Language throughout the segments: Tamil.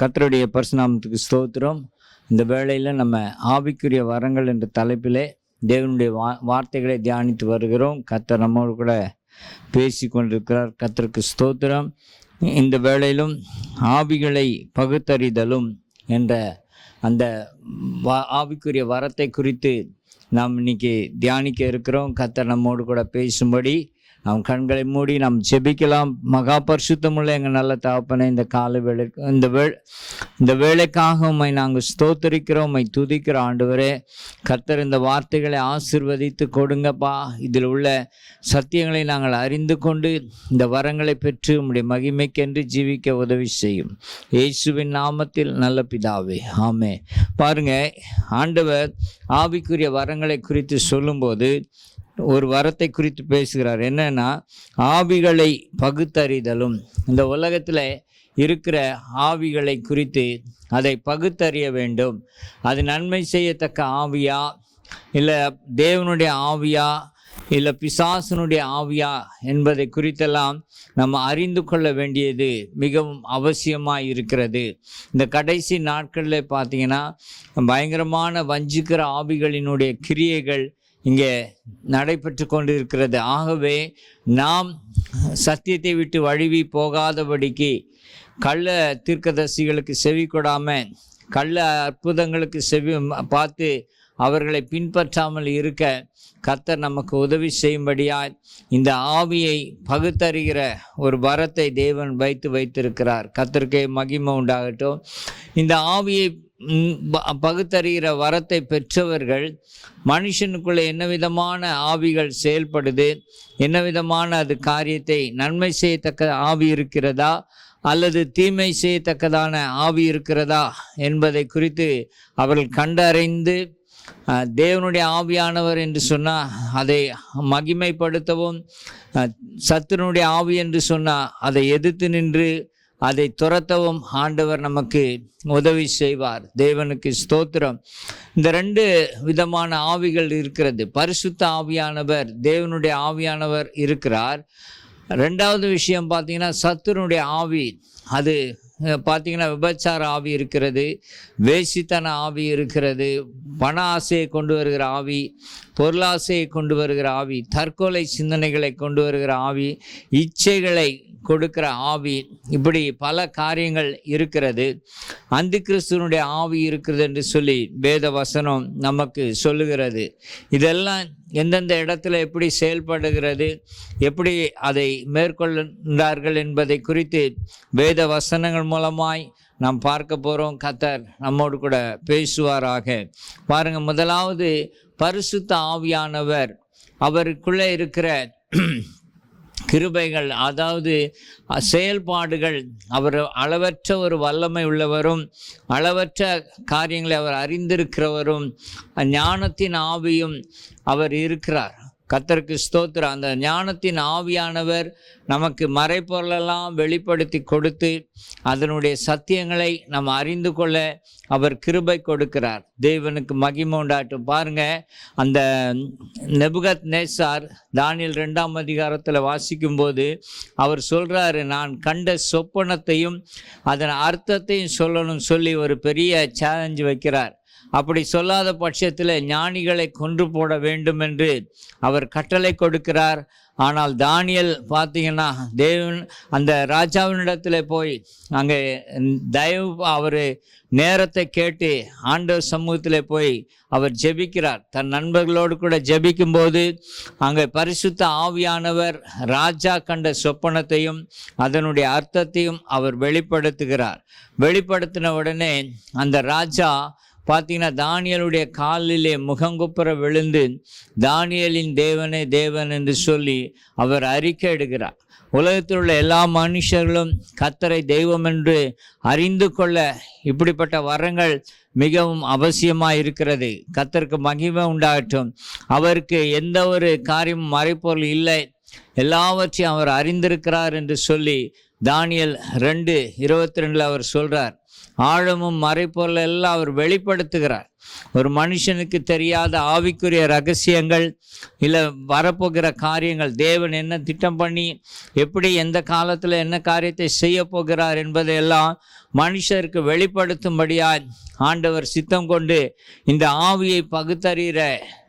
கத்தருடைய பரிசுநாமத்துக்கு ஸ்தோத்திரம். இந்த வேளையில் நம்ம ஆவிக்குரிய வரங்கள் என்ற தலைப்பிலே தேவனுடைய வா வார்த்தைகளை தியானித்து வருகிறோம். கத்தர் நம்மோடு கூட பேசி கொண்டிருக்கிறார் கத்தருக்கு ஸ்தோத்திரம். இந்த வேளையிலும் ஆவிகளை பகுத்தறிதலும் என்ற அந்த வா ஆவிக்குரிய வரத்தை குறித்து நாம் இன்னைக்கு தியானிக்க இருக்கிறோம். கத்தர் நம்மோடு கூட பேசும்படி அவன் கண்களை மூடி நாம் ஜெபிக்கலாம். மகா பரிசுத்தமுள்ள எங்கள் நல்ல தகப்பனை இந்த கால வேலை இந்த வே இந்த வேலைக்காக உம்மை நாங்கள் ஸ்தோத்தரிக்கிறோம் உம்மை துதிக்கிற ஆண்டவரே. கர்த்தர் இந்த வார்த்தைகளை ஆசிர்வதித்து கொடுங்கப்பா. இதில் உள்ள சத்தியங்களை நாங்கள் அறிந்து கொண்டு இந்த வரங்களை பெற்று உம்முடைய மகிமைக்கென்று ஜீவிக்க உதவி செய்யும். இயேசுவின் நாமத்தில் நல்ல பிதாவே ஆமே. பாருங்க ஆண்டவர் ஆவிக்குரிய வரங்களை குறித்து சொல்லும்போது ஒரு வரத்தை குறித்து பேசுகிறார். என்னன்னா ஆவிகளை பகுத்தறிதலும். இந்த உலகத்தில் இருக்கிற ஆவிகளை குறித்து அதை பகுத்தறிய வேண்டும். அது நன்மை செய்யத்தக்க ஆவியா? இல்லை தேவனுடைய ஆவியா? இல்லை பிசாசனுடைய ஆவியா? என்பதை குறித்தெல்லாம் நம்ம அறிந்து கொள்ள வேண்டியது மிகவும் அவசியமாக இருக்கிறது. இந்த கடைசி நாட்களில் பார்த்தீங்கன்னா பயங்கரமான வஞ்சிக்கிற ஆவிகளினுடைய கிரியைகள் இங்கே நடைபெற்று கொண்டிருக்கிறது. ஆகவே நாம் சத்தியத்தை விட்டு வழுவி போகாதபடிக்கு கள்ள தீர்க்கதரிசிகளுக்கு செவி கொடாமல் கள்ள அற்புதங்களுக்கு செவி பார்த்து அவர்களை பின்பற்றாமல் இருக்க கர்த்தர் நமக்கு உதவி செய்யும்படியாய் இந்த ஆவியை பகுத்தறிகிற ஒரு வரத்தை தேவன் வைத்து வைத்திருக்கிறார். கர்த்தருக்கே மகிமை உண்டாகட்டும். இந்த ஆவியை பகுத்தறிகிற வரத்தை பெற்றவர்கள் மனுஷனுக்குள்ளே என்ன விதமான ஆவிகள் செயல்படுது? என்ன விதமான அது காரியத்தை நன்மை செய்யத்தக்க ஆவி இருக்கிறதா? அல்லது தீமை செய்யத்தக்கதான ஆவி இருக்கிறதா? என்பதை குறித்து அவர்கள் கண்டறிந்து தேவனுடைய ஆவியானவர் என்று சொன்னால் அதை மகிமைப்படுத்தவும் சத்துருனுடைய ஆவி என்று சொன்னால் அதை எதிர்த்து நின்று அதை துரத்தவும் ஆண்டவர் நமக்கு உதவி செய்வார். தேவனுக்கு ஸ்தோத்திரம். இந்த ரெண்டு விதமான ஆவிகள் இருக்கிறது. பரிசுத்த ஆவியானவர் தேவனுடைய ஆவியானவர் இருக்கிறார். ரெண்டாவது விஷயம் பார்த்தீங்கன்னா சத்துருனுடைய ஆவி அது பார்த்தீங்கன்னா விபச்சார ஆவி இருக்கிறது வேசித்தன ஆவி இருக்கிறது பண ஆசையை கொண்டு வருகிற ஆவி பொருளாசையை கொண்டு வருகிற ஆவி தற்கொலை சிந்தனைகளை கொண்டு வருகிற ஆவி இச்சைகளை கொடுக்கிற ஆவி இப்படி பல காரியங்கள் இருக்கிறது. அந்த கிறிஸ்துவனுடைய ஆவி இருக்கிறது என்று சொல்லி வேத வசனம் நமக்கு சொல்லுகிறது. இதெல்லாம் எந்தெந்த இடத்துல எப்படி செயல்படுகிறது எப்படி அதை மேற்கொள்கின்றார்கள் என்பதை குறித்து வேத வசனங்கள் மூலமாய் நாம் பார்க்க போகிறோம் கத்தர் நம்மோடு கூட பேசுவாராக. பாருங்க முதலாவது பரிசுத்த ஆவியானவர் அவருக்குள்ளே இருக்கிற கிருபைகள் அதாவது செயல்பாடுகள். அவர் அளவற்ற ஒரு வல்லமை உள்ளவரும் அளவற்ற காரியங்களை அவர் அறிந்திருக்கிறவரும் ஞானத்தின் ஆவியும் அவர் இருக்கிறார். கத்தருக்கு ஸ்தோத்திரம். அந்த ஞானத்தின் ஆவியானவர் நமக்கு மறைப்பொருளெல்லாம் வெளிப்படுத்தி கொடுத்து அதனுடைய சத்தியங்களை நம்ம அறிந்து கொள்ள அவர் கிருபை கொடுக்கிறார். தேவனுக்கு மகிமை உண்டாட்டும். பாருங்க அந்த நெபுகத் நேசார் தானியல் ரெண்டாம் அதிகாரத்தில் வாசிக்கும்போது அவர் சொல்கிறாரு நான் கண்ட சொப்பனத்தையும் அதன் அர்த்தத்தையும் சொல்லணும் சொல்லி ஒரு பெரிய சேலஞ்சு வைக்கிறார். அப்படி சொல்லாத பட்சத்தில் ஞானிகளை கொன்று போட வேண்டும் என்று அவர் கட்டளை கொடுக்கிறார். ஆனால் தானியல் பார்த்தீங்கன்னா தேவன் அந்த ராஜாவினிடத்தில் போய் அங்கே தயவு அவர் நேரத்தை கேட்டு ஆண்டவர் சமூகத்தில் போய் அவர் ஜெபிக்கிறார். தன் நண்பர்களோடு கூட ஜெபிக்கும்போது அங்கே பரிசுத்த ஆவியானவர் ராஜா கண்ட சொப்பனத்தையும் அதனுடைய அர்த்தத்தையும் அவர் வெளிப்படுத்துகிறார். வெளிப்படுத்தின உடனே அந்த ராஜா பார்த்தீங்கன்னா தானியலுடைய காலிலே முகங்குப்புற விழுந்து தானியலின் தேவனே தேவன் என்று சொல்லி அவர் அறிக்கை எடுக்கிறார். உலகத்தில் உள்ள எல்லா மனுஷர்களும் கத்தரை தெய்வம் என்று அறிந்து கொள்ள இப்படிப்பட்ட வரங்கள் மிகவும் அவசியமாக இருக்கிறது. கத்தருக்கு மகிமை உண்டாகட்டும். அவருக்கு எந்த ஒரு காரியமும் மறைப்பொருள் இல்லை. எல்லாவற்றையும் அவர் அறிந்திருக்கிறார் என்று சொல்லி தானியல் ரெண்டு இருபத்தி ரெண்டில் அவர் சொல்கிறார் ஆழமும் மறைப்பொருள் எல்லாம் அவர் வெளிப்படுத்துகிறார். ஒரு மனுஷனுக்கு தெரியாத ஆவிக்குரிய ரகசியங்கள் இல்லை வரப்போகிற காரியங்கள் தேவன் என்ன திட்டம் பண்ணி எப்படி எந்த காலத்தில் என்ன காரியத்தை செய்ய போகிறார் என்பதையெல்லாம் மனுஷருக்கு வெளிப்படுத்தும்படியாய் ஆண்டவர் சித்தம் கொண்டு இந்த ஆவியை பகுத்தறிகிற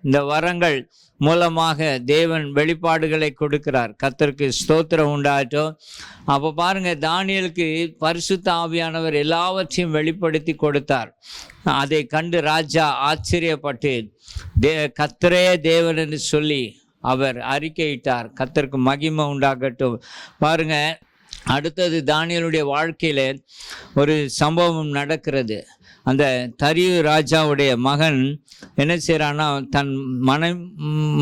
இந்த வரங்கள் மூலமாக தேவன் வெளிப்பாடுகளை கொடுக்கிறார். கத்தருக்கு ஸ்தோத்திரம் உண்டாட்டும் அப்போ பாருங்க தானியலுக்கு பரிசுத்த ஆவியானவர் எல்லாவற்றையும் வெளிப்படுத்தி கொடுத்தார். அதை கண்டு ராஜா ஆச்சரியப்பட்டு தே கத்தரே தேவன் என்று சொல்லி அவர் அறிக்கையிட்டார். கத்தருக்கு மகிமை உண்டாகட்டும். பாருங்க அடுத்தது தானியலுடைய வாழ்க்கையில் ஒரு சம்பவம் நடக்கிறது. அந்த தரியு ராஜாவுடைய மகன் என்ன செய்கிறான்னா தன் மனை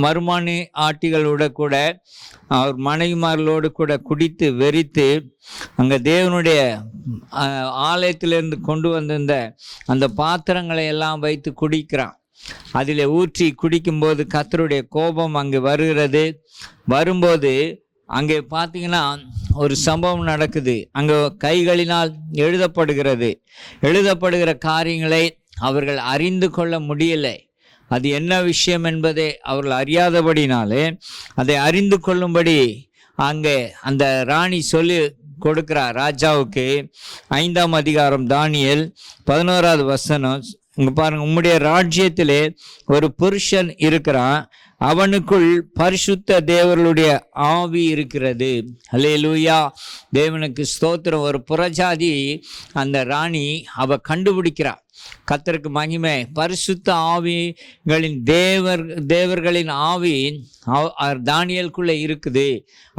மருமானி ஆட்டிகளோட கூட அவர் மனைவிமார்களோடு கூட குடித்து வெறித்து அங்கே தேவனுடைய ஆலயத்திலிருந்து கொண்டு வந்திருந்த அந்த பாத்திரங்களை எல்லாம் வைத்து குடிக்கிறான். அதில் ஊற்றி குடிக்கும்போது கத்தருடைய கோபம் அங்கே வருகிறது. வரும்போது அங்கே பார்த்தீங்கன்னா ஒரு சம்பவம் நடக்குது. அங்கே கைகளினால் எழுதப்படுகிறது. எழுதப்படுகிற காரியங்களை அவர்கள் அறிந்து கொள்ள முடியலை. அது என்ன விஷயம் என்பதை அவர்கள் அறியாதபடினாலே அதை அறிந்து கொள்ளும்படி அங்கே அந்த ராணி சொல்லி கொடுக்கிறார். ராஜாவுக்கு ஐந்தாம் அதிகாரம் தானியல் பதினோராவது வசனம் இங்க பாருங்க உம்முடைய ராஜ்யத்திலே ஒரு புருஷன் இருக்கிறான். அவனுக்குள் பரிசுத்த தேவர்களுடைய ஆவி இருக்கிறது. அல்லேலூயா தேவனுக்கு ஸ்தோத்திரம். ஒரு புறஜாதி அந்த ராணி அவ கண்டுபிடிக்கிறா. கத்தருக்கு மகிமை. பரிசுத்த ஆவிகளின் தேவர் தேவர்களின் ஆவி அவர் தானியலுக்குள்ளே இருக்குது.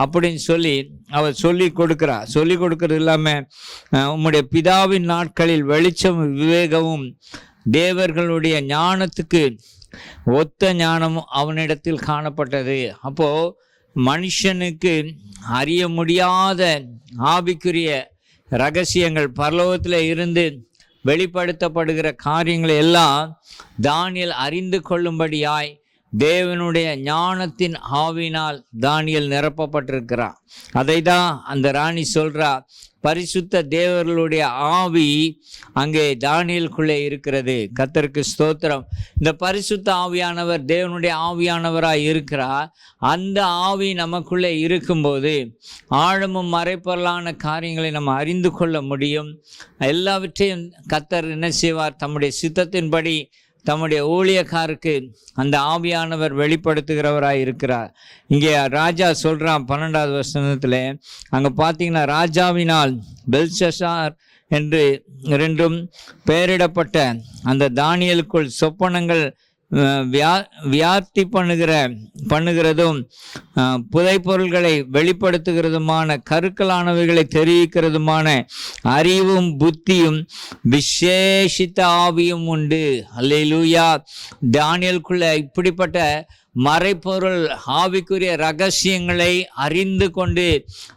அப்படின்னு சொல்லி அவர் சொல்லி கொடுக்குறா. சொல்லி கொடுக்கறது இல்லாமல் உம்முடைய பிதாவின் நாட்களில் வெளிச்சம் விவேகமும் தேவர்களுடைய ஞானத்துக்கு ஒத்த ஞானமும் அவனிடத்தில் காணப்பட்டது. அப்போ மனுஷனுக்கு அறிய முடியாத ஆவிக்குரிய ரகசியங்கள் பரலோகத்தில் இருந்து வெளிப்படுத்தப்படுகிற காரியங்களை எல்லாம் தானியல் அறிந்து கொள்ளும்படியாய் தேவனுடைய ஞானத்தின் ஆவினால் தானியல் நிரப்பப்பட்டிருக்கிறான் அதை தான் அந்த ராணி சொல்கிறா பரிசுத்த தேவர்களுடைய ஆவி அங்கே தானியலுக்குள்ளே இருக்கிறது. கத்தருக்கு ஸ்தோத்திரம். இந்த பரிசுத்த ஆவியானவர் தேவனுடைய ஆவியானவராக இருக்கிறார். அந்த ஆவி நமக்குள்ளே இருக்கும்போது ஆழமும் மறைப்பொருளான காரியங்களை நம்ம அறிந்து கொள்ள முடியும். எல்லாவற்றையும் கத்தர் என்ன செய்வார்? தம்முடைய சித்தத்தின்படி தம்முடைய ஊழியக்காருக்கு அந்த ஆவியானவர் வெளிப்படுத்துகிறவராக இருக்கிறார். இங்கே ராஜா சொல்கிறான் பன்னெண்டாவது வசனத்தில் அங்கே பார்த்தீங்கன்னா ராஜாவினால் பெல்ஷசார் என்று ரெண்டும் பெயரிடப்பட்ட அந்த தானியலுக்குள் சொப்பனங்கள் வியா வியாப்தி பண்ணுகிற பண்ணுகிறதும் புதைப்பொருள்களை வெளிப்படுத்துகிறதுமான கருக்களானவைகளை தெரிவிக்கிறதுமான அறிவும் புத்தியும் விசேஷித்த ஆவியும் உண்டு. அல்லேலூயா. தானியலுக்குள்ள இப்படிப்பட்ட மறைப்பொருள் ஆவிக்குரிய ரகசியங்களை அறிந்து கொண்டு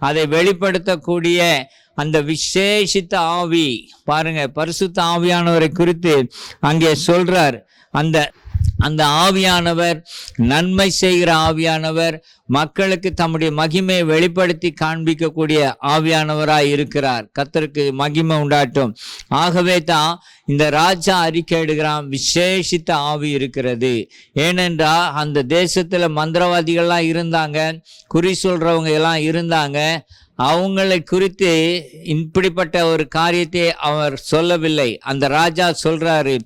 அதை வெளிப்படுத்தக்கூடிய அந்த விசேஷித்த ஆவி பாருங்க பரிசுத்த ஆவியானவரை குறித்து அங்கே சொல்றார். அந்த அந்த ஆவியானவர் நன்மை செய்கிற ஆவியானவர் மக்களுக்கு தம்முடைய மகிமையை வெளிப்படுத்தி காண்பிக்கக்கூடிய ஆவியானவராய் இருக்கிறார். கத்தருக்கு மகிமை உண்டாட்டும். ஆகவே தான் இந்த ராஜா அறிக்கை எடுக்கிறான் விசேஷித்த ஆவி இருக்கிறது. ஏனென்றால் அந்த தேசத்தில் மந்திரவாதிகள்லாம் இருந்தாங்க குறி சொல்றவங்க எல்லாம் இருந்தாங்க. அவங்களை குறித்து இப்படிப்பட்ட ஒரு காரியத்தை அவர் சொல்லவில்லை. அந்த ராஜா சொல்றாரு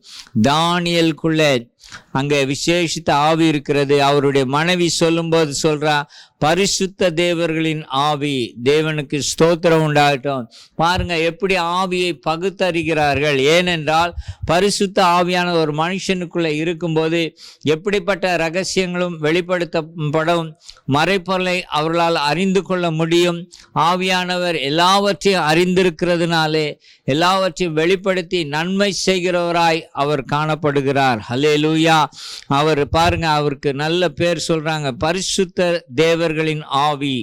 தானியலுக்குள்ள அங்கே விசேஷித்த ஆவி இருக்கிறது. அவருடைய மனைவி சொல்லும்போது சொல்றா பரிசுத்த தேவர்களின் ஆவி தேவனுக்கு ஸ்தோத்திரம் உண்டாகட்டும். பாருங்க எப்படி ஆவியை பகுத்தறிகிறார்கள். ஏனென்றால் பரிசுத்த ஆவியான ஒரு மனுஷனுக்குள்ளே இருக்கும்போது எப்படிப்பட்ட ரகசியங்களும் வெளிப்படுத்தப்படும். மறைப்பொருளை அவர்களால் அறிந்து கொள்ள முடியும். ஆவியானவர் எல்லாவற்றையும் அறிந்திருக்கிறதுனாலே எல்லாவற்றையும் வெளிப்படுத்தி நன்மை செய்கிறவராய் அவர் காணப்படுகிறார். ஹல்லேலூயா அவர் பாருங்க அவருக்கு நல்ல பேர் சொல்றாங்க. பரிசுத்த தேவர் அவர்களின் ஆவி.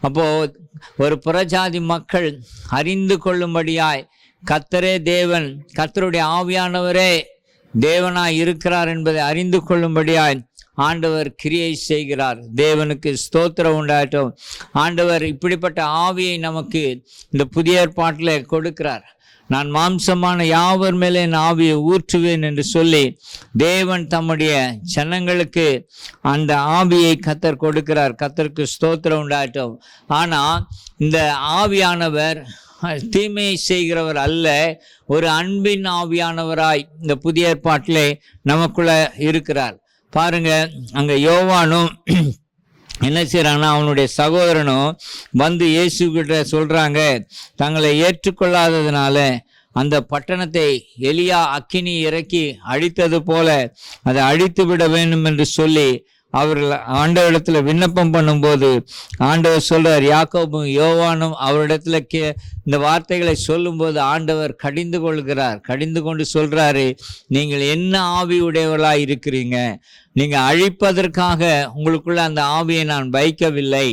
அப்போ ஒரு புறஜாதி மக்கள் அறிந்து கொள்ளும்படியாய் கத்தரே தேவன் கத்தருடைய ஆவியானவரே தேவனாய் இருக்கிறார் என்பதை அறிந்து கொள்ளும்படியாய் ஆண்டவர் கிரியை செய்கிறார். தேவனுக்கு ஸ்தோத்திரம் உண்டாட்டும் ஆண்டவர் இப்படிப்பட்ட ஆவியை நமக்கு இந்த புதிய ஏற்பாட்டில் கொடுக்கிறார். நான் மாம்சமான யாவர் மேலே என் ஆவியை ஊற்றுவேன் என்று சொல்லி தேவன் தம்முடைய ஜனங்களுக்கு அந்த ஆவியை கத்தர் கொடுக்கிறார். கத்தருக்கு ஸ்தோத்திரம் உண்டாட்டும் ஆனால் இந்த ஆவியானவர் தீமையை செய்கிறவர் அல்ல. ஒரு அன்பின் ஆவியானவராய் இந்த புதிய ஏற்பாட்டிலே நமக்குள்ள இருக்கிறார். பாருங்க அங்கே யோவானும் என்ன செய்கிறாங்கன்னா அவனுடைய சகோதரனும் வந்து இயேசு கிட்ட தங்களை ஏற்றுக்கொள்ளாததுனால அந்த பட்டணத்தை எலியா அக்கினி இறக்கி அழித்தது போல அதை அழித்து விட வேண்டும் என்று சொல்லி அவர்கள் ஆண்டவரிடத்துல விண்ணப்பம் பண்ணும்போது ஆண்டவர் சொல்றார் யாக்கோபும் யோவானும் அவரிடத்துல கே இந்த வார்த்தைகளை சொல்லும்போது ஆண்டவர் கடிந்து கொள்கிறார். கடிந்து கொண்டு சொல்றாரு நீங்கள் என்ன ஆவி உடையவர்களாக இருக்கிறீங்க? நீங்கள் அழிப்பதற்காக உங்களுக்குள்ள அந்த ஆவியை நான் வைக்கவில்லை.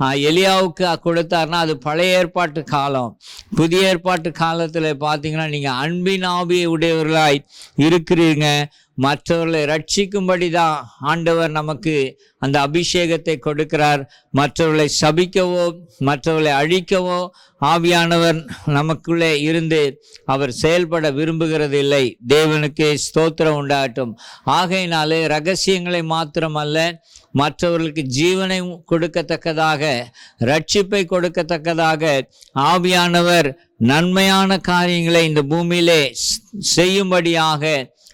எலியாவுக்கு கொடுத்தாருன்னா அது பழைய ஏற்பாட்டு காலம். புதிய ஏற்பாட்டு காலத்தில் பார்த்தீங்கன்னா நீங்கள் அன்பின் ஆவியை உடையவர்களாய் இருக்கிறீங்க. மற்றவர்களை ரட்சிக்கும்படி தான் ஆண்டவர் நமக்கு அந்த அபிஷேகத்தை கொடுக்கிறார். மற்றவர்களை சபிக்கவோ மற்றவர்களை அழிக்கவோ ஆவியானவர் நமக்குள்ளே இருந்து அவர் செயல்பட விரும்புகிறது இல்லை தேவனுக்கு ஸ்தோத்திரம் உண்டாகட்டும். ஆகையினாலே ரகசியங்களை மாத்திரமல்ல மற்றவர்களுக்கு ஜீவனை கொடுக்கத்தக்கதாக ரட்சிப்பை கொடுக்கத்தக்கதாக ஆவியானவர் நன்மையான காரியங்களை இந்த பூமியிலே செய்யும்படியாக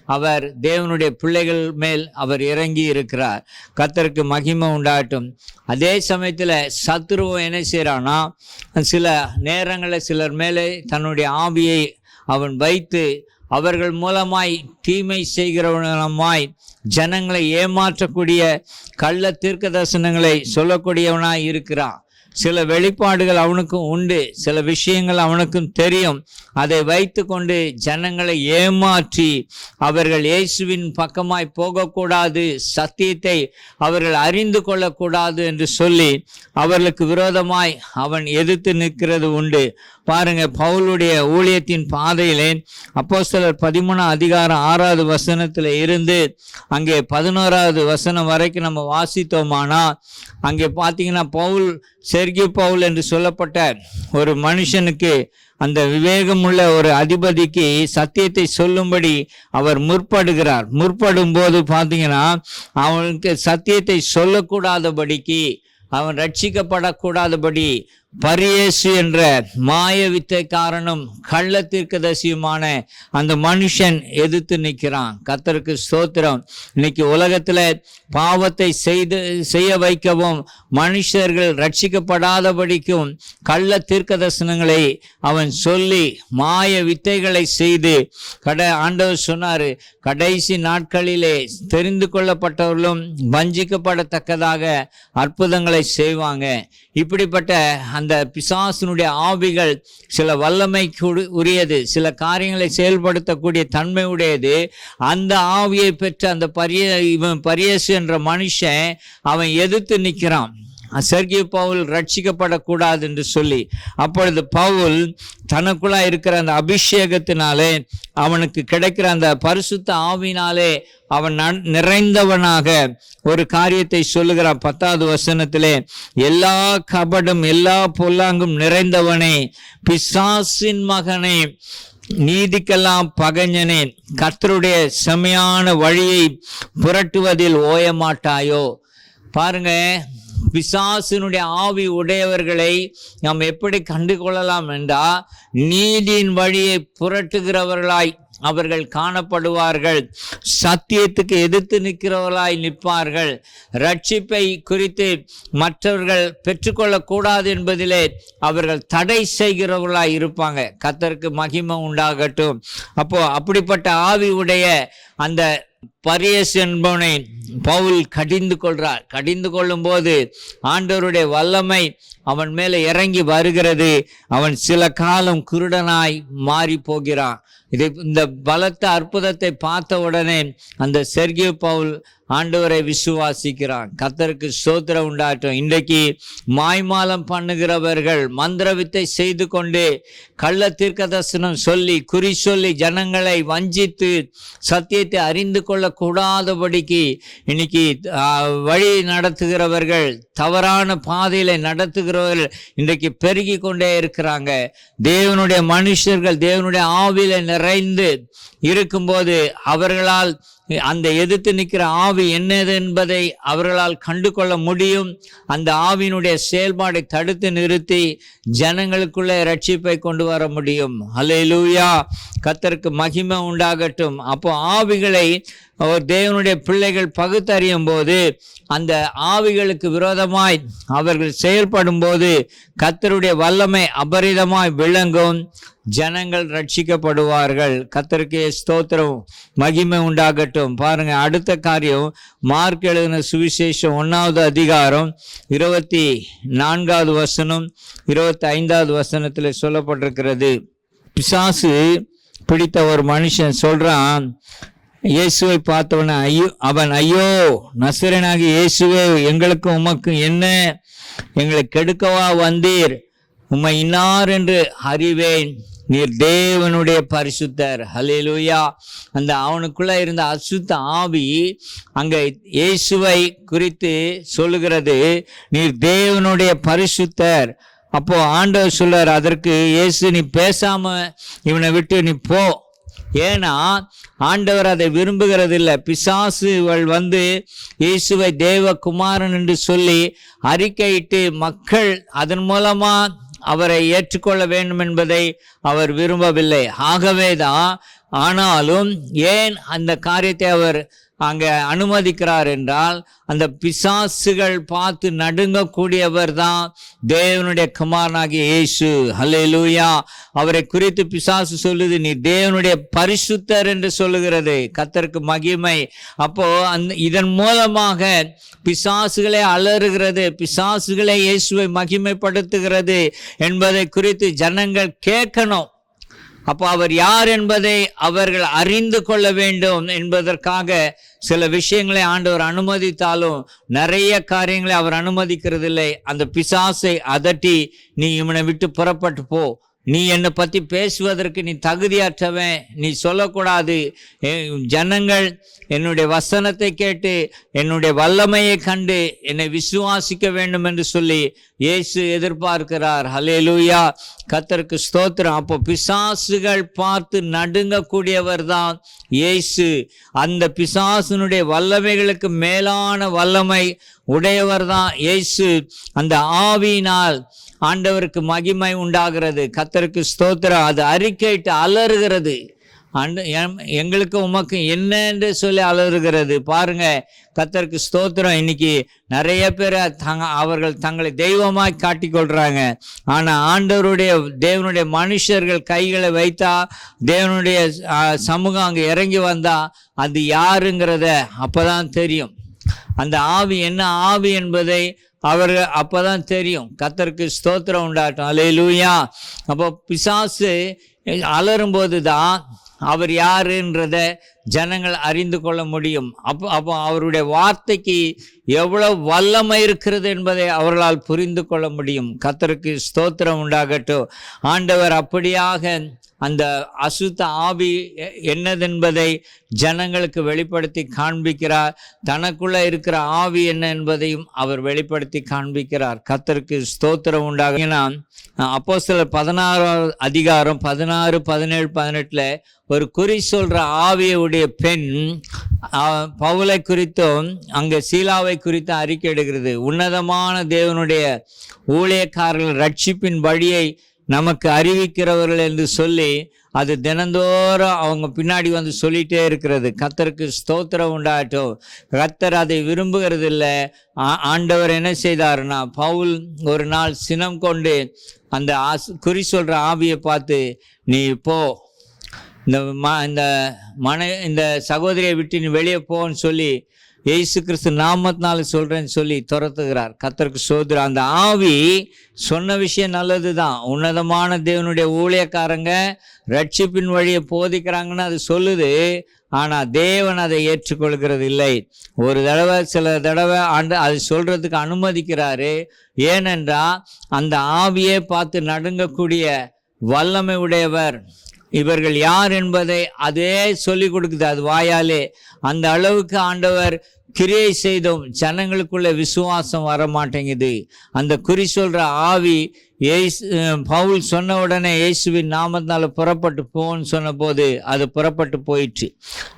அவர் தேவனுடைய பிள்ளைகள் மேல் அவர் இறங்கி இருக்கிறார். கத்தருக்கு மகிமை உண்டாட்டும் அதே சமயத்தில் சத்ருவம் என்ன செய்கிறான்னா சில நேரங்களில் சிலர் மேலே தன்னுடைய ஆவியை அவன் வைத்து அவர்கள் மூலமாய் தீமை செய்கிறவனமாய் ஜனங்களை ஏமாற்றக்கூடிய கள்ள தீர்க்க தரிசனங்களை சொல்லக்கூடியவனாய் இருக்கிறான். சில வெளிப்பாடுகள் அவனுக்கும் உண்டு சில விஷயங்கள் அவனுக்கும் தெரியும். அதை வைத்து கொண்டு ஜனங்களை ஏமாற்றி அவர்கள் இயேசுவின் பக்கமாய் போகக்கூடாது சத்தியத்தை அவர்கள் அறிந்து கொள்ளக்கூடாது என்று சொல்லி அவர்களுக்கு விரோதமாய் அவன் எதிர்த்து நிற்கிறது உண்டு. பாருங்க பவுலுடைய ஊழியத்தின் பாதையிலே சிலர் பதிமூணாம் அதிகாரம் ஆறாவது வசனத்தில் இருந்து அங்கே பதினோராவது வசனம் வரைக்கும் நம்ம வாசித்தோமானா அங்கே பார்த்தீங்கன்னா பவுல் செர்கி பவுல் என்று சொல்லப்பட்ட ஒரு மனுஷனுக்கு அந்த விவேகமுள்ள ஒரு அதிபதிக்கு சத்தியத்தை சொல்லும்படி அவர் முற்படுகிறார். முற்படும் போது பார்த்தீங்கன்னா அவனுக்கு சத்தியத்தை சொல்லக்கூடாதபடிக்கு அவன் ரட்சிக்கப்படக்கூடாதபடி பரியேசு என்ற மாய வித்தைக்காரனும் கள்ள தசியுமான அந்த மனுஷன் எதிர்த்து நிற்கிறான். கத்தருக்கு ஸ்தோத்திரம். இன்னைக்கு உலகத்துல பாவத்தை செய்து செய்ய வைக்கவும் மனுஷர்கள் ரட்சிக்கப்படாதபடிக்கும் கள்ள தீர்க்க தரிசனங்களை அவன் சொல்லி மாய வித்தைகளை செய்து கட ஆண்டவர் சொன்னாரு கடைசி நாட்களிலே தெரிந்து கொள்ளப்பட்டவர்களும் வஞ்சிக்கப்படத்தக்கதாக அற்புதங்களை செய்வாங்க. இப்படிப்பட்ட அந்த அந்த பிசாசினுடைய ஆவிகள் சில வல்லமைக்கு உரியது சில காரியங்களை செயல்படுத்தக்கூடிய தன்மை உடையது. அந்த ஆவியை பெற்ற அந்த பரிய இவன் பரியசு என்ற மனுஷன் அவன் எதிர்த்து நிற்கிறான். சர்கிய பவுல் ரட்சிக்கப்படக்கூடாது என்று சொல்லி அப்பொழுது பவுல் தனக்குள்ளா இருக்கிற அந்த அபிஷேகத்தினாலே அவனுக்கு கிடைக்கிற அந்த பரிசுத்த ஆவினாலே அவன் நன்- நிறைந்தவனாக ஒரு காரியத்தை சொல்லுகிறான் பத்தாவது வசனத்திலே எல்லா கபடும் எல்லா பொல்லாங்கும் நிறைந்தவனே பிசாசின் மகனே நீதிக்கெல்லாம் பகஞ்சனே கர்த்தருடைய செமையான வழியை புரட்டுவதில் ஓயமாட்டாயோ? பாருங்க பிசாசினுடைய ஆவி உடையவர்களை நாம் எப்படி கண்டு கொள்ளலாம் என்றால் நீதியின் வழியை புரட்டுகிறவர்களாய் அவர்கள் காணப்படுவார்கள். சத்தியத்துக்கு எதிர்த்து நிற்கிறவர்களாய் நிற்பார்கள். ரட்சிப்பை குறித்து மற்றவர்கள் பெற்றுக்கொள்ளக்கூடாது என்பதிலே அவர்கள் தடை செய்கிறவர்களாய் இருப்பாங்க. கத்தருக்கு மகிமை உண்டாகட்டும். அப்போ அப்படிப்பட்ட ஆவி உடைய அந்த பரியஸ் என்பவனை பவுல் கடிந்து கொள்றார். கடிந்து கொள்ளும்போது ஆண்டவருடைய வல்லமை அவன் மேலே இறங்கி வருகிறது. அவன் சில காலம் குருடனாய் மாறி போகிறான். இதை இந்த பலத்த அற்புதத்தை பார்த்த உடனே அந்த செர்கிய பவுல் ஆண்டவரை விசுவாசிக்கிறான். கத்தருக்கு சோத்திர உண்டாட்டும் இன்றைக்கு மாய்மாலம் பண்ணுகிறவர்கள் மந்திரவித்தை செய்து கொண்டு கள்ள தீர்க்க தரிசனம் சொல்லி குறி சொல்லி ஜனங்களை வஞ்சித்து சத்தியத்தை அறிந்து கொள்ள கூடாதபடிக்கு இன்னைக்கு வழி நடத்துகிறவர்கள் தவறான பாதையில நடத்துகிறவர்கள் இன்றைக்கு பெருகி கொண்டே இருக்கிறாங்க. தேவனுடைய மனுஷர்கள் தேவனுடைய ஆவியில நிறைந்து இருக்கும்போது அவர்களால் அந்த எதிர்த்து நிற்கிற ஆவி என்னது என்பதை அவர்களால் கண்டு கொள்ள முடியும். அந்த ஆவியினுடைய செயல்பாடை தடுத்து நிறுத்தி ஜனங்களுக்குள்ளே ரட்சிப்பை கொண்டு வர முடியும். அல்லேலூயா கத்தருக்கு மகிமை உண்டாகட்டும். அப்போ ஆவிகளை தேவனுடைய பிள்ளைகள் பகுத்தறியும் போது அந்த ஆவிகளுக்கு விரோதமாய் அவர்கள் செயல்படும் போது கத்தருடைய வல்லமை அபரிதமாய் விளங்கும். ஜனங்கள் ரட்சிக்கப்படுவார்கள். கத்தருக்கு ஸ்தோத்திரம் மகிமை உண்டாகட்டும். பாருங்க அடுத்த காரியம் மார்க் எழுதின சுவிசேஷம் ஒன்றாவது அதிகாரம் இருபத்தி நான்காவது வசனம் இருபத்தி ஐந்தாவது வசனத்தில் சொல்லப்பட்டிருக்கிறது. பிசாசு பிடித்த ஒரு மனுஷன் சொல்றான் இயேசுவை பார்த்தவன ஐயோ அவன் ஐயோ நசுரனாகி இயேசுவே எங்களுக்கு உமக்கு என்ன? எங்களை கெடுக்கவா வந்தீர்? உம்மை இன்னார் என்று அறிவேன். நீர் தேவனுடைய பரிசுத்தர். ஹலேலூயா அந்த அவனுக்குள்ள இருந்த அசுத்த ஆவி அங்க இயேசுவை குறித்து சொல்லுகிறது. நீர் தேவனுடைய பரிசுத்தர். அப்போ ஆண்டவர் சொல்றார் அதற்கு இயேசு நீ பேசாம இவனை விட்டு நீ போ. ஏன்னா ஆண்டவர் அதை விரும்புகிறதில்லை. பிசாசுகள் வந்து இயேசுவை தேவகுமாரன் என்று சொல்லி அறிக்கையிட்டு மக்கள் அதன் மூலமா அவரை ஏற்றுக்கொள்ள வேண்டும் என்பதை அவர் விரும்பவில்லை. ஆகவேதான் ஆனாலும் ஏன் அந்த காரியத்தை அவர் அங்கே அனுமதிக்கிறார் என்றால் அந்த பிசாசுகள் பார்த்து நடுங்கக்கூடியவர் தான் தேவனுடைய குமாரனாகிய இயேசு. ஹலெலூயா அவரை குறித்து பிசாசு சொல்லுது நீ தேவனுடைய பரிசுத்தர் என்று சொல்லுகிறது. கத்தருக்கு மகிமை. அப்போ அந்த இதன் மூலமாக பிசாசுகளை அலறுகிறது பிசாசுகளை இயேசுவை மகிமைப்படுத்துகிறது என்பதை குறித்து ஜனங்கள் கேட்கணும். அப்போ அவர் யார் என்பதை அவர்கள் அறிந்து கொள்ள வேண்டும் என்பதற்காக சில விஷயங்களை ஆண்டவர் அனுமதித்தாலும் நிறைய காரியங்களை அவர் அனுமதிக்கிறதில்லை. அந்த பிசாசை அதட்டி நீ இவனை விட்டு புறப்பட்டு போ. நீ என்னை பற்றி பேசுவதற்கு நீ தகுதியற்றவன். நீ சொல்லக்கூடாது. ஜனங்கள் என்னுடைய வசனத்தை கேட்டு என்னுடைய வல்லமையை கண்டு என்னை விசுவாசிக்க வேண்டும் என்று சொல்லி இயேசு எதிர்பார்க்கிறார். ஹலேலூயா கத்தருக்கு ஸ்தோத்திரம். அப்போ பிசாசுகள் பார்த்து நடுங்கக்கூடியவர் தான் இயேசு. அந்த பிசாசுனுடைய வல்லமைகளுக்கு மேலான வல்லமை உடையவர் தான் இயேசு. அந்த ஆவியினால் ஆண்டவருக்கு மகிமை உண்டாகிறது. கத்தருக்கு ஸ்தோத்திரம். அது அறிக்கையிட்டு அலறுகிறது. அண்டு எம்- எங்களுக்கு உமக்கு என்ன என்று சொல்லி அலறுகிறது. பாருங்க கத்தருக்கு ஸ்தோத்திரம். இன்னைக்கு நிறைய பேர் தங்க அவர்கள் தங்களை தெய்வமாய் காட்டிக்கொள்றாங்க. ஆனால் ஆண்டவருடைய தேவனுடைய மனுஷர்கள் கைகளை வைத்தா தேவனுடைய சமூகம் அங்கே இறங்கி வந்தா அது யாருங்கிறத அப்போதான் தெரியும். அந்த ஆவி என்ன ஆவி என்பதை அவர்கள் அப்பதான் தெரியும். கத்தருக்கு ஸ்தோத்திரம் உண்டாட்டும் அலையிலூயா அப்போ பிசாசு அலறும்போது தான் அவர் யாருன்றத ஜனங்கள் அறிந்து கொள்ள முடியும். அப்போ அப்போ அவருடைய வார்த்தைக்கு எவ்வளவு வல்லமை இருக்கிறது என்பதை அவர்களால் புரிந்து கொள்ள முடியும். கத்தருக்கு ஸ்தோத்திரம் உண்டாகட்டும். ஆண்டவர் அப்படியாக அந்த அசுத்த ஆவி என்னதென்பதை ஜனங்களுக்கு வெளிப்படுத்தி காண்பிக்கிறார். தனக்குள்ள இருக்கிற ஆவி என்ன என்பதையும் அவர் வெளிப்படுத்தி காண்பிக்கிறார். கத்தருக்கு ஸ்தோத்திரம் உண்டாகும் ஏன்னா அப்போ சில பதினாறாவது அதிகாரம் பதினாறு பதினேழு பதினெட்டுல ஒரு குறி சொல்ற ஆவியுடைய பெண் பவுலை குறித்தும் அங்கே சீலாவை குறித்தும் அறிக்கை எடுக்கிறது. உன்னதமான தேவனுடைய ஊழியக்காரர்கள் ரட்சிப்பின் வழியை நமக்கு அறிவிக்கிறவர்கள் என்று சொல்லி அது தினந்தோறும் அவங்க பின்னாடி வந்து சொல்லிட்டே இருக்கிறது. கத்தருக்கு ஸ்தோத்திரம் உண்டாகட்டும். கத்தர் அதை விரும்புகிறது இல்லை ஆண்டவர் என்ன செய்தாருன்னா பவுல் ஒரு நாள் சினம் கொண்டு அந்த ஆஸ் குறி சொல்கிற ஆவியை பார்த்து நீ போ இந்த ம இந்த மனை இந்த சகோதரியை விட்டு நீ வெளியே போன்னு சொல்லி ஏசு கிறிஸ்து நாமத்தினால சொல்கிறேன்னு சொல்லி துரத்துகிறார். கத்தருக்கு சோதர அந்த ஆவி சொன்ன விஷயம் நல்லது தான் உன்னதமான தேவனுடைய ஊழியக்காரங்க ரட்சிப்பின் வழியை போதிக்கிறாங்கன்னு அது சொல்லுது. ஆனால் தேவன் அதை ஏற்றுக்கொள்கிறது இல்லை. ஒரு தடவை சில தடவை ஆண்டு அது சொல்கிறதுக்கு அனுமதிக்கிறாரு. ஏனென்றால் அந்த ஆவியே பார்த்து நடுங்கக்கூடிய வல்லமை உடையவர். இவர்கள் யார் என்பதை அதே சொல்லி கொடுக்குது. அது வாயாலே. அந்த அளவுக்கு ஆண்டவர் கிரியை செய்தும் ஜனங்களுக்குள்ள விசுவாசம் வர மாட்டேங்குது அந்த குறி சொல்ற ஆவி ஏசு பவுல் சொன்ன உடனே இயேசுவின் நாமத்தினால புறப்பட்டு போன்னு சொன்னபோது அது புறப்பட்டு போயிடுச்சு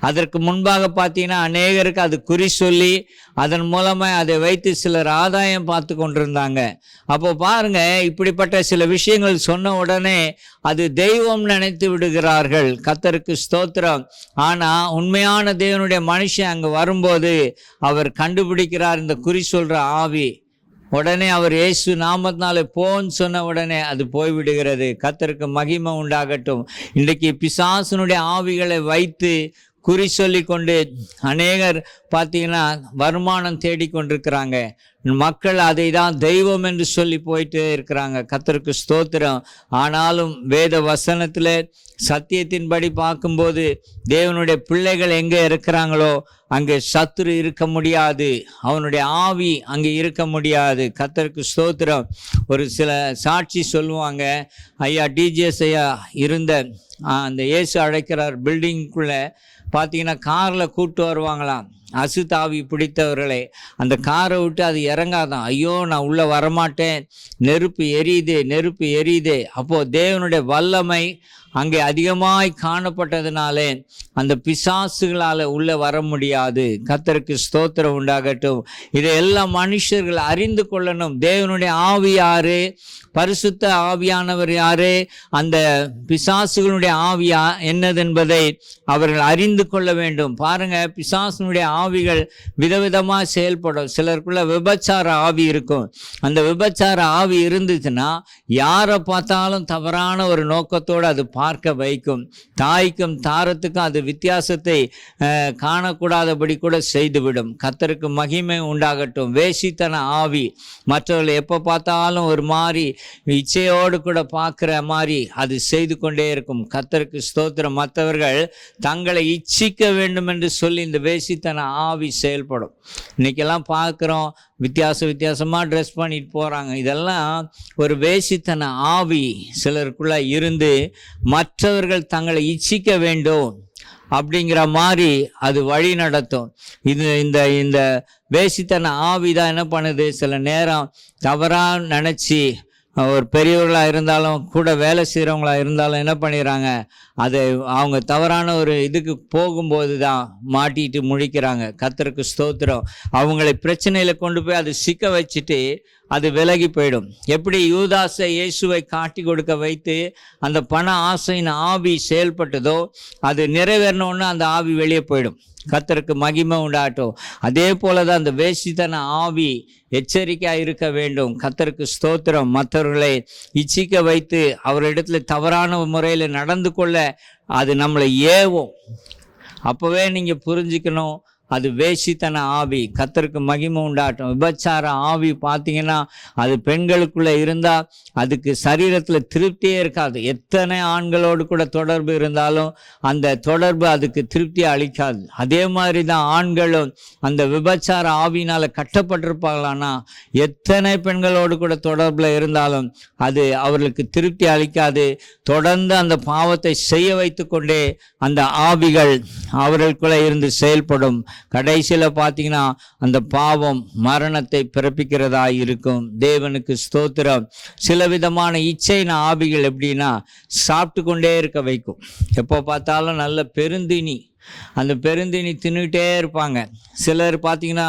அதற்கு முன்பாக பார்த்தீங்கன்னா அநேகருக்கு அது குறி சொல்லி அதன் மூலமாக அதை வைத்து சிலர் ஆதாயம் பார்த்து கொண்டிருந்தாங்க. அப்போ பாருங்க இப்படிப்பட்ட சில விஷயங்கள் சொன்ன உடனே அது தெய்வம் நினைத்து விடுகிறார்கள். கத்தருக்கு ஸ்தோத்திரம். ஆனால் உண்மையான தேவனுடைய மனுஷன் அங்கே வரும்போது அவர் கண்டுபிடிக்கிறார் இந்த குறி சொல்கிற ஆவி. உடனே அவர் இயேசு நாமத்தினாலே போன்னு சொன்ன உடனே அது போய்விடுகிறது. கத்தருக்கு மகிமை உண்டாகட்டும். இன்றைக்கு பிசாசனுடைய ஆவிகளை வைத்து குறி சொல்லி கொண்டு அநேகர் பார்த்தீங்கன்னா வருமானம் தேடிக்கொண்டிருக்கிறாங்க. மக்கள் அதை தான் தெய்வம் என்று சொல்லி போயிட்டே இருக்கிறாங்க. கத்தருக்கு ஸ்தோத்திரம். ஆனாலும் வேத வசனத்தில் சத்தியத்தின்படி பார்க்கும்போது தேவனுடைய பிள்ளைகள் எங்கே இருக்கிறாங்களோ அங்கே சத்துரு இருக்க முடியாது. அவனுடைய ஆவி அங்கே இருக்க முடியாது. கத்தருக்கு ஸ்தோத்திரம். ஒரு சில சாட்சி சொல்லுவாங்க. ஐயா டிஜிஎஸ் ஐயா இருந்த அந்த இயேசு அழைக்கிறார் பில்டிங்குள்ளே. பார்த்தீங்கன்னா காரில் கூப்பிட்டு வருவாங்களாம். அசுதாவி பிடித்தவர்களை அந்த காரை விட்டு அது இறங்காதான். ஐயோ நான் உள்ளே வரமாட்டேன். நெருப்பு எரியுது நெருப்பு எரியுது. அப்போது தேவனுடைய வல்லமை அங்கே அதிகமாய் காணப்பட்டதுனாலே அந்த பிசாசுகளால் உள்ளே வர முடியாது. கத்தருக்கு ஸ்தோத்திரம் உண்டாகட்டும். இதை எல்லா மனுஷர்கள் அறிந்து கொள்ளணும். தேவனுடைய ஆவி யாரு? பரிசுத்த ஆவியானவர் யாரு? அந்த பிசாசுகளுடைய ஆவியா என்னதென்பதை அவர்கள் அறிந்து கொள்ள வேண்டும். பாருங்க பிசாசனுடைய ஆவிகள் விதவிதமாக செயல்படும். சிலருக்குள்ள விபச்சார ஆவி இருக்கும். அந்த விபச்சார ஆவி இருந்துச்சுன்னா யாரை பார்த்தாலும் தவறான ஒரு நோக்கத்தோடு அது பார்க்க வைக்கும். தாய்க்கும் தாரத்துக்கும் அது வித்தியாசத்தை காணக்கூடாதபடி கூட செய்துவிடும். கத்தருக்கு மகிமை உண்டாகட்டும். வேசித்தன ஆவி. மற்றவர்கள் எப்போ பார்த்தாலும் ஒரு மாதிரி இச்சையோடு கூட பார்க்குற மாதிரி அது செய்து கொண்டே இருக்கும். கத்தருக்கு ஸ்தோத்திரம். மற்றவர்கள் தங்களை இச்சிக்க வேண்டும் என்று சொல்லி இந்த வேசித்தன ஆவி செயல்படும். இன்னைக்கெல்லாம் பார்க்குறோம் வித்தியாச வித்தியாசமாக ட்ரெஸ் பண்ணிட்டு போகிறாங்க இதெல்லாம் ஒரு வேசித்தன ஆவி சிலருக்குள்ளே இருந்து மற்றவர்கள் தங்களை இச்சிக்க வேண்டும் அப்படிங்கிற மாதிரி அது வழி நடத்தும். இது இந்த இந்த வேசித்தன ஆவி தான் என்ன பண்ணுது? சில நேரம் தவறாக நினச்சி ஒரு பெரியவர்களாக இருந்தாலும் கூட வேலை செய்கிறவங்களா இருந்தாலும் என்ன பண்ணிடுறாங்க? அதை அவங்க தவறான ஒரு இதுக்கு போகும்போது தான் மாட்டிட்டு முழிக்கிறாங்க. கத்தருக்கு ஸ்தோத்திரம். அவங்களை பிரச்சனையில் கொண்டு போய் அதை சிக்க வச்சுட்டு அது விலகி போயிடும். எப்படி யூதாசை இயேசுவை காட்டி கொடுக்க வைத்து அந்த பண ஆசையின் ஆவி செயல்பட்டதோ அது நிறைவேறணுன்னு அந்த ஆவி வெளியே போயிடும். கத்தருக்கு மகிமை உண்டாட்டும் அதே போல தான் அந்த வேசித்தன ஆவி எச்சரிக்கையாக இருக்க வேண்டும். கத்தருக்கு ஸ்தோத்திரம். மற்றவர்களை இச்சிக்க வைத்து அவரிடத்துல தவறான முறையில் நடந்து கொள்ள அது நம்மளை ஏவும். அப்போவே நீங்கள் புரிஞ்சுக்கணும். அது வேஷித்தன ஆவி. கத்தருக்கு மகிமை உண்டாட்டும். விபச்சார ஆவி பார்த்தீங்கன்னா அது பெண்களுக்குள்ளே இருந்தால் அதுக்கு சரீரத்தில் திருப்தியே இருக்காது. எத்தனை ஆண்களோடு கூட தொடர்பு இருந்தாலும் அந்த தொடர்பு அதுக்கு திருப்தியை அளிக்காது. அதே மாதிரி தான் ஆண்களும் அந்த விபச்சார ஆவினால் கட்டப்பட்டிருப்பாங்களான்னா எத்தனை பெண்களோடு கூட தொடர்பில் இருந்தாலும் அது அவர்களுக்கு திருப்தி அளிக்காது. தொடர்ந்து அந்த பாவத்தை செய்ய வைத்து கொண்டே அந்த ஆவிகள் அவர்களுக்குள்ளே இருந்து செயல்படும். கடைசியில் பார்த்தீங்கன்னா அந்த பாவம் மரணத்தை பிறப்பிக்கிறதா இருக்கும். தேவனுக்கு ஸ்தோத்திரம். சில விதமான இச்சைன ஆவிகள் எப்படின்னா சாப்பிட்டு கொண்டே இருக்க வைக்கும். எப்போ பார்த்தாலும் நல்ல பெருந்தினி அந்த பெருந்தினி தின்னுக்கிட்டே இருப்பாங்க. சிலர் பார்த்தீங்கன்னா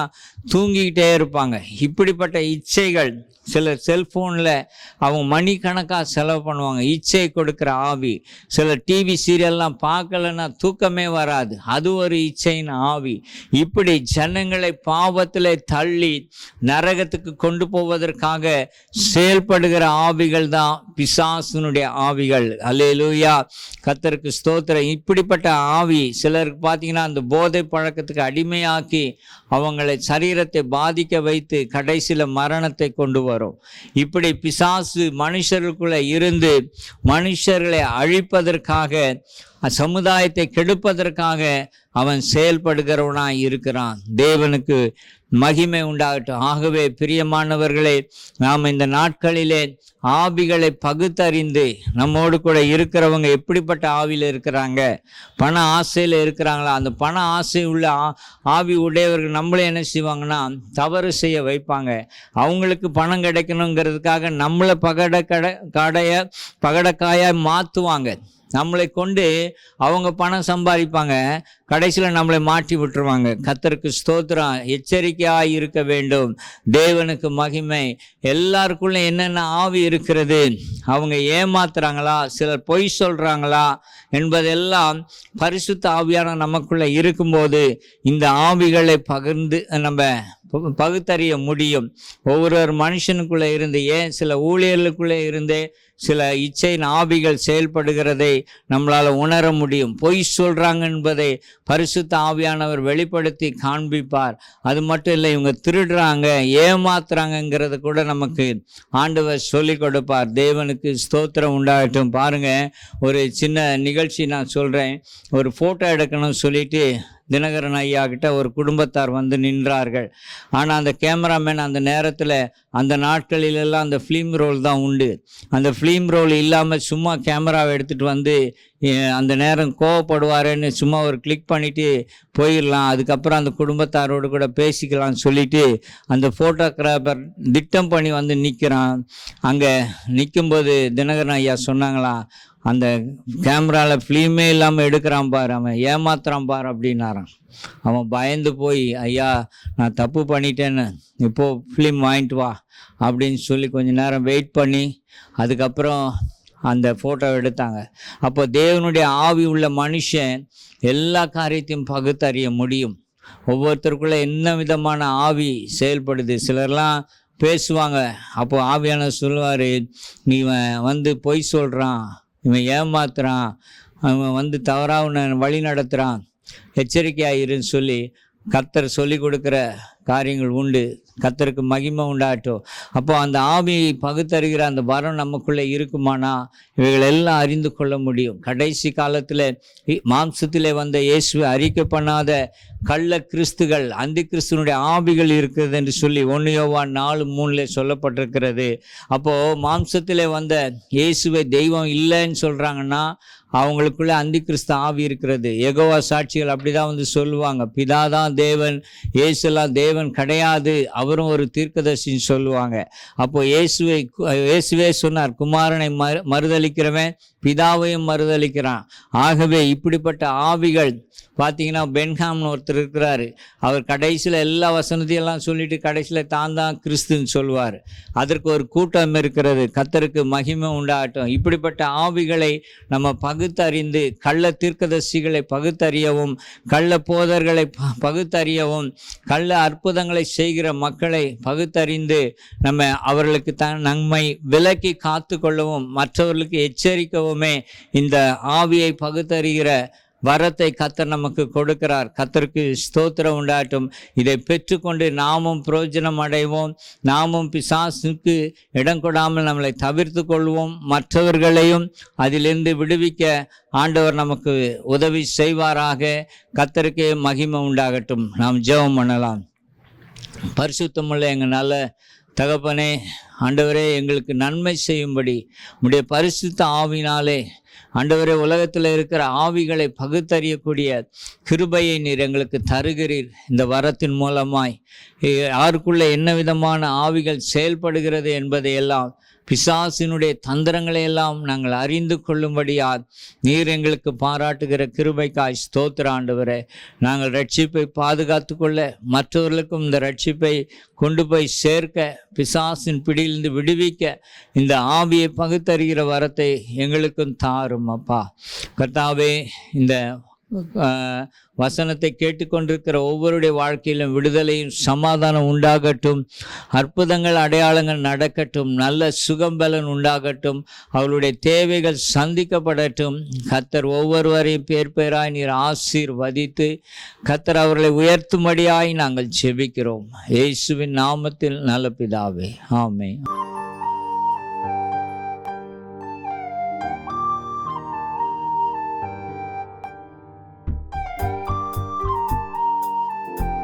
தூங்கிக்கிட்டே இருப்பாங்க. இப்படிப்பட்ட இச்சைகள் சிலர் செல்ஃபோனில் அவங்க மணிக்கணக்காக செலவு பண்ணுவாங்க. இச்சை கொடுக்குற ஆவி. சில டிவி சீரியல்லாம் பார்க்கலன்னா தூக்கமே வராது. அது ஒரு இச்சையின் ஆவி. இப்படி ஜனங்களை பாவத்தில் தள்ளி நரகத்துக்கு கொண்டு போவதற்காக செயல்படுகிற ஆவிகள் தான் பிசாசுனுடைய ஆவிகள். அல்லேலூயா. கத்தருக்கு ஸ்தோத்திரம். இப்படிப்பட்ட ஆவி சிலருக்கு பார்த்தீங்கன்னா அந்த போதை பழக்கத்துக்கு அடிமையாக்கி அவங்களை சரீரத்தை பாதிக்க வைத்து கடைசியில் மரணத்தை கொண்டு வரும். இப்படி பிசாசு மனுஷருக்குள்ளே இருந்து மனுஷர்களை அழிப்பதற்காக சமுதாயத்தை கெடுப்பதற்காக அவன் செயல்படுகிறவனாக இருக்கிறான். தேவனுக்கு மகிமை உண்டாகட்டும். ஆகவே பிரியமானவர்களே நாம் இந்த நாட்களிலே ஆவிகளை பகுத்தறிந்து நம்மோடு கூட இருக்கிறவங்க எப்படிப்பட்ட ஆவியில் இருக்கிறாங்க? பண ஆசையில் இருக்கிறாங்களா? அந்த பண ஆசை உள்ள ஆ- ஆவி உடையவர்கள் நம்மளே என்ன செய்வாங்கன்னா தவறு செய்ய வைப்பாங்க. அவங்களுக்கு பணம் கிடைக்கணுங்கிறதுக்காக நம்மளை பகட கடை கடைய பகடக்காயாக மாற்றுவாங்க நம்மளை கொண்டு அவங்க பணம் சம்பாதிப்பாங்க. கடைசியில் நம்மளை மாட்டி விட்டுருவாங்க. கத்தருக்கு ஸ்தோத்திரம். எச்சரிக்கையாக இருக்க வேண்டும். தேவனுக்கு மகிமை. எல்லாருக்குள்ளே என்னென்ன ஆவி இருக்கிறது. அவங்க ஏமாத்துறாங்களா? சிலர் பொய் சொல்கிறாங்களா என்பதெல்லாம் பரிசுத்த ஆவியான நமக்குள்ள இருக்கும்போது இந்த ஆவிகளை பகிர்ந்து நம்ம பகு- பகுத்தறிய முடியும். ஒவ்வொரு மனுஷனுக்குள்ளே இருந்து ஏன் சில ஊழியர்களுக்குள்ளே இருந்தே சில இச்சை நாபிகள் செயல்படுகிறதை நம்மளால் உணர முடியும். பொய் சொல்கிறாங்க என்பதை பரிசுத்த ஆவியானவர் வெளிப்படுத்தி காண்பிப்பார். அது மட்டும் இல்லை இவங்க திருடுறாங்க ஏமாத்துறாங்கங்கிறத கூட நமக்கு ஆண்டவர் சொல்லி கொடுப்பார். தேவனுக்கு ஸ்தோத்திரம் உண்டாகட்டும். பாருங்கள் ஒரு சின்ன நிகழ்ச்சி நான் சொல்கிறேன் ஒரு ஃபோட்டோ எடுக்கணும்னு சொல்லிட்டு தினகரன் ஐயா கிட்ட ஒரு குடும்பத்தார் வந்து நின்றார்கள். ஆனால் அந்த கேமராமேன் அந்த நேரத்தில் அந்த நாட்களிலெல்லாம் அந்த ஃபிலிம் ரோல் தான் உண்டு. அந்த ஃபிலிம் ரோல் இல்லாமல் சும்மா கேமராவை எடுத்துகிட்டு வந்து அந்த நேரம் கோவப்படுவாருன்னு சும்மா ஒரு கிளிக் பண்ணிவிட்டு போயிடலாம். அதுக்கப்புறம் அந்த குடும்பத்தாரோடு கூட பேசிக்கலாம்னு சொல்லிவிட்டு அந்த ஃபோட்டோகிராஃபர் திட்டம் பண்ணி வந்து நிற்கிறான் அங்கே நிற்கும்போது தினகரன் ஐயா சொன்னாங்களாம் அந்த கேமராவில் ஃபிலிமே இல்லாமல் எடுக்கிறான் பாரு அவன் ஏமாத்துறான் பாரு அப்படின்னாரான் அவன் பயந்து போய் ஐயா நான் தப்பு பண்ணிட்டேன்னு இப்போது ஃபிலிம் வாங்கிட்டு வா அப்படின்னு சொல்லி கொஞ்சம் நேரம் வெயிட் பண்ணி அதுக்கப்புறம் அந்த ஃபோட்டோ எடுத்தாங்க. அப்போ தேவனுடைய ஆவி உள்ள மனுஷன் எல்லா காரியத்தையும் பகுத்தறிய முடியும். ஒவ்வொருத்தருக்குள்ளே என்ன விதமான ஆவி செயல்படுது சிலர்லாம் பேசுவாங்க. அப்போ ஆவியான சொல்லுவார் நீ வந்து பொய் சொல்கிறான் இவன் ஏமாத்துறான். அவன் வந்து தவறாக உன்னை வழி நடத்துகிறான் எச்சரிக்கையாக இருன்னு சொல்லி கத்தர் சொல்லி கொடுக்குற காரியங்கள் உண்டு. கத்தருக்கு மகிமை உண்டாட்டும் அப்போ அந்த ஆவியை பகுத்தறிகிற அந்த வரம் நமக்குள்ளே இருக்குமானா? இவைகள் எல்லாம் அறிந்து கொள்ள முடியும். கடைசி காலத்தில் மாம்சத்திலே வந்த இயேசுவை அறிக்கை பண்ணாத கள்ள கிறிஸ்துகள் அந்த கிறிஸ்துவனுடைய ஆவிகள் இருக்கிறது என்று சொல்லி ஒன்று நாலு மூணில் சொல்லப்பட்டிருக்கிறது. அப்போது மாம்சத்திலே வந்த இயேசுவை தெய்வம் இல்லைன்னு சொல்கிறாங்கன்னா அவங்களுக்குள்ள அந்தி கிறிஸ்து ஆவி இருக்கிறது. எகோவா சாட்சிகள் அப்படிதான் வந்து சொல்லுவாங்க. பிதா தான் தேவன் இயேசுலாம் தேவன் கிடையாது. அவரும் ஒரு தீர்க்கதர்சின்னு சொல்லுவாங்க. அப்போ இயேசுவை இயேசுவே சொன்னார் குமாரனை மறு மறுதளிக்கிறவன் பிதாவையும் மறுதளிக்கிறான் ஆகவே இப்படிப்பட்ட ஆவிகள் பார்த்தீங்கன்னா பென்ஹாம்னு ஒருத்தர் இருக்கிறாரு. அவர் கடைசியில் எல்லா வசனத்தையெல்லாம் சொல்லிட்டு கடைசியில் தான் தான் கிறிஸ்துன்னு சொல்லுவார். அதற்கு ஒரு கூட்டம் இருக்கிறது. கத்தருக்கு மகிமை உண்டாகட்டும். இப்படிப்பட்ட ஆவிகளை நம்ம பகுத்தறிந்து கள்ள தீர்க்கதர்சிகளை பகுத்தறியவும் கள்ள போதர்களை ப- பகுத்தறியவும் கள்ள அற்புதங்களை செய்கிற மக்களை பகுத்தறிந்து நம்ம அவர்களுக்கு தான் நன்மை விலக்கி காத்து கொள்ளவும் மற்றவர்களுக்கு எச்சரிக்கவும் இந்த ஆவியை பகுத்தறிகிற வரத்தை கத்தர் நமக்கு கொடுக்கிறார். கத்தருக்கு ஸ்தோத்திரம் உண்டாட்டும். இதை பெற்றுக்கொண்டு நாமும் புரோஜனம் அடைவோம். நாமும் பிசாசுக்கு இடம் கொடாமல் நம்மளை தவிர்த்து கொள்வோம். மற்றவர்களையும் அதிலிருந்து விடுவிக்க ஆண்டவர் நமக்கு உதவி செய்வாராக. கத்தருக்கே மகிமை உண்டாகட்டும். நாம் ஜெபம் பண்ணலாம். பரிசுத்தமுள்ள எங்கள் நல்ல தகப்பனே ஆண்டவரே எங்களுக்கு நன்மை செய்யும்படி. உடைய பரிசுத்த ஆவினாலே ஆண்டவரே உலகத்தில் இருக்கிற ஆவிகளை பகுத்தறியக்கூடிய கிருபையை நீர் எங்களுக்கு தருகிறீர். இந்த வரத்தின் மூலமாய் யாருக்குள்ளே என்ன விதமான ஆவிகள் செயல்படுகிறது என்பதையெல்லாம் பிசாசினுடைய தந்திரங்களை எல்லாம் நாங்கள் அறிந்து கொள்ளும்படியா நீர் எங்களுக்கு பாராட்டுகிற கிருபைக்காய் ஸ்தோத்திர ஆண்டவரே. நாங்கள் ரட்சிப்பை பாதுகாத்து கொள்ள மற்றவர்களுக்கும் இந்த ரட்சிப்பை கொண்டு போய் சேர்க்க பிசாசின் பிடியிலிருந்து விடுவிக்க இந்த ஆவியை பகுத்தறிகிற வரத்தை எங்களுக்கும் தாரும் அப்பா. கர்த்தாவே இந்த வசனத்தை கேட்டுக்கொண்டிருக்கிற ஒவ்வொருடைய வாழ்க்கையிலும் விடுதலையும் சமாதானம் உண்டாகட்டும். அற்புதங்கள் அடையாளங்கள் நடக்கட்டும். நல்ல சுகம்பலன் உண்டாகட்டும். அவளுடைய தேவைகள் சந்திக்கப்படட்டும். கத்தர் ஒவ்வொருவரையும் பேர் பேராய் நீர் ஆசீர்வதித்து கத்தர் அவர்களை உயர்த்தும்படியாய் நாங்கள் செபிக்கிறோம் இயேசுவின் நாமத்தில் நல்ல பிதாவே. ஆமே